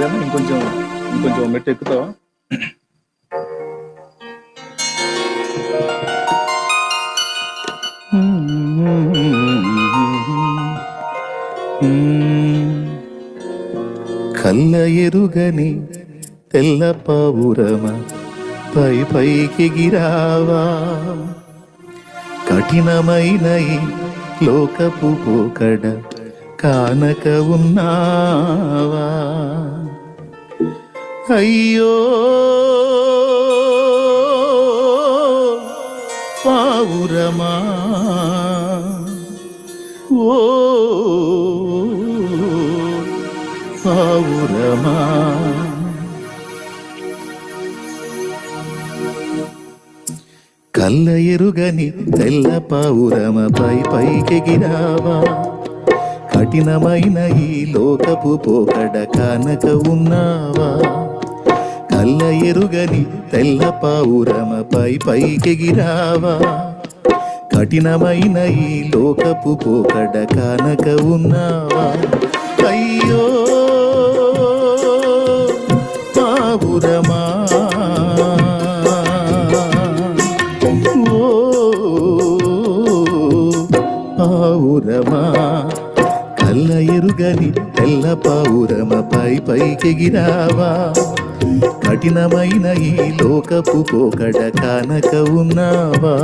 సరేనా ఇంకొంచెం ఇంకొంచెం మెట్టు ఎక్కుతావా కళ్ళ ఎరుగని తెల్ల పావురమ పై పైకి గిరావా? కఠినమైన లోకపు పోకడ కానక ఉన్నావా? అయ్యో పావురమా? ఓ పావురమా? కల్ల ఎరుగని తెల్ల పావురమ పై పైకెగిరావా? కఠినమైన ఈ లోకపు పోకడ కానక ఉన్నావా? కల్ల ఎరుగని తెల్ల పావురమ పై పైకెగిరావా? కఠినమైన ఈ లోకపు పోకడ కానక ఉన్నావా? అయ్యో పావురమా పౌరమ పై పైకెగిరావా? కఠినమైన ఈ లోకపు పోకడ కానక ఉన్నావా?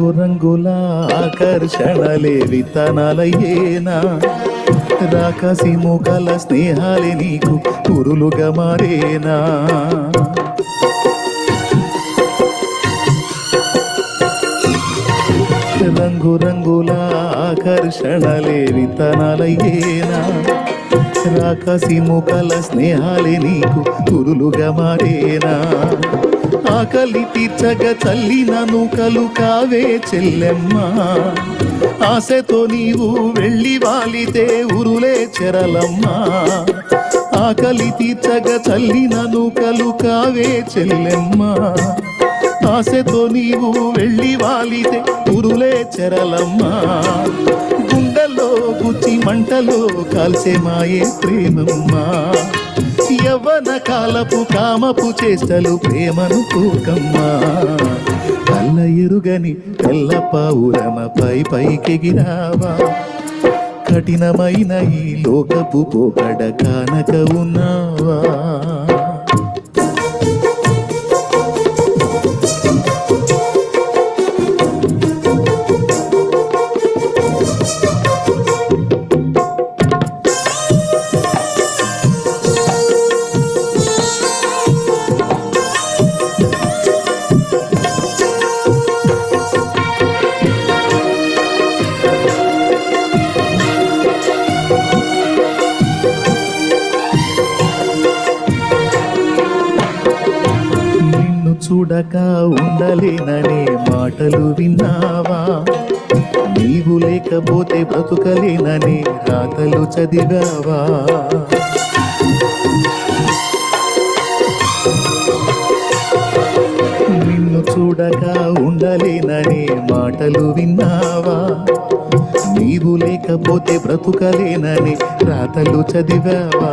రంగు రంగుల ఆకర్షణలేవి విత్తనాలయ్యేనా? రాకసి ముఖల స్నేహాలే నీకు పురులుగా మారేనా? రంగు రంగుల ఆకర్షణలేవి విత్తనాలయ్యేనా? రాకసి ముఖల స్నేహాలే నీకు పురులుగా మారేనా? ఆకలి తీర్చగ చల్లిన నూకలు కావే చెల్లెమ్మ. ఆశతో నీవు వెళ్ళి వాలితే ఉరులే చెరలమ్మ. ఆకలి తీర్చగ చల్లిన నూకలు కావే చెల్లెమ్మ. ఆశతో నీవు వెళ్ళి వాలితే ఉరులే చెరలమ్మ. గుండెల్లో గుచ్చి మంటలో కాల్సే మాయే ప్రేమమ్మా. యవ్వన కాలపు కామపు చేష్టలు ప్రేమను కోకమ్మా. కల్ల ఎరుగని తెల్ల పావురమ పై పైకెగిరావా. కఠినమైన ఈ లోకపు పోకడ కానక ఉన్నావా. చూడక ఉండలేననే మాటలు విన్నావా? నీవు లేకపోతే బ్రతుకలేననే రాతలు చదివావా? నిన్ను చూడక ఉండలేననే మాటలు విన్నావా? నీవు లేకపోతే బ్రతుకలేనని రాతలు చదివావా?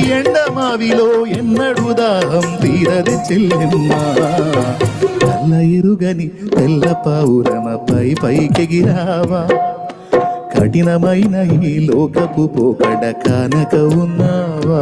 ఎండమావిలో ఎన్నడు దాహం తీరది చెల్లెమ్మ. కల్ల ఎరుగని తెల్ల పావురమ పై పైకెగిరావా కఠినమైన ఈ లోకపు పోకడ కానక ఉన్నావా?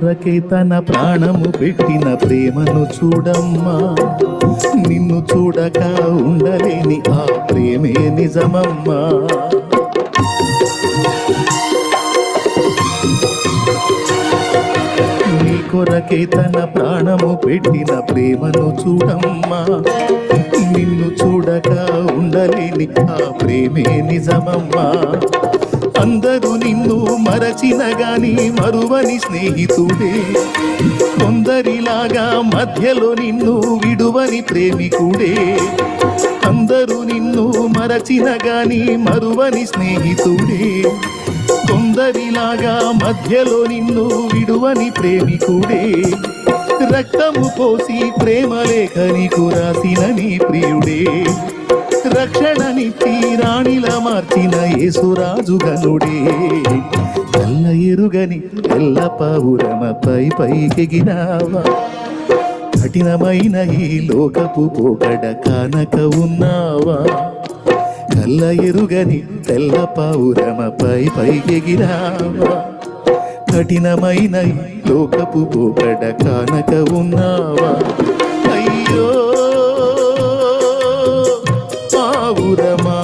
కొరకే తన ప్రాణము పెట్టిన ప్రేమను చూడమ్మా. నిన్ను చూడక ఉండలేని ఆ ప్రేమే నిజమమ్మా. నీ కొరకే తన ప్రాణము పెట్టిన ప్రేమను చూడమ్మా. నిన్ను చూడక ఉండలేని ఆ ప్రేమే నిజమమ్మా. అందరూ నిన్ను మరచిన గాని మరువని స్నేహితుడే. కొందరిలాగా మధ్యలో నిన్ను విడువని ప్రేమికుడే. అందరూ నిన్ను మరచిన గాని మరువని స్నేహితుడే. కొందరిలాగా మధ్యలో నిన్ను విడువని ప్రేమికుడే. రక్తము పోసి ప్రేమ లేఖని కురాసిన నీ ప్రియుడే. రక్షణనిచ్చి రాణిల మార్చిన యేసురాజుగనుడే. నల్ల ఎరుగని ఎల్ల పావురమ పై పైకెగినావా కఠినమైన ఈ లోకపు పోకడ కానక ఉన్నావా? కల్ల ఎరుగని తెల్ల పావురమ పై పైకెగిరావా? కఠినమైన లోకపు పోకడ కానక ఉన్నావా? అయ్యో పావురమా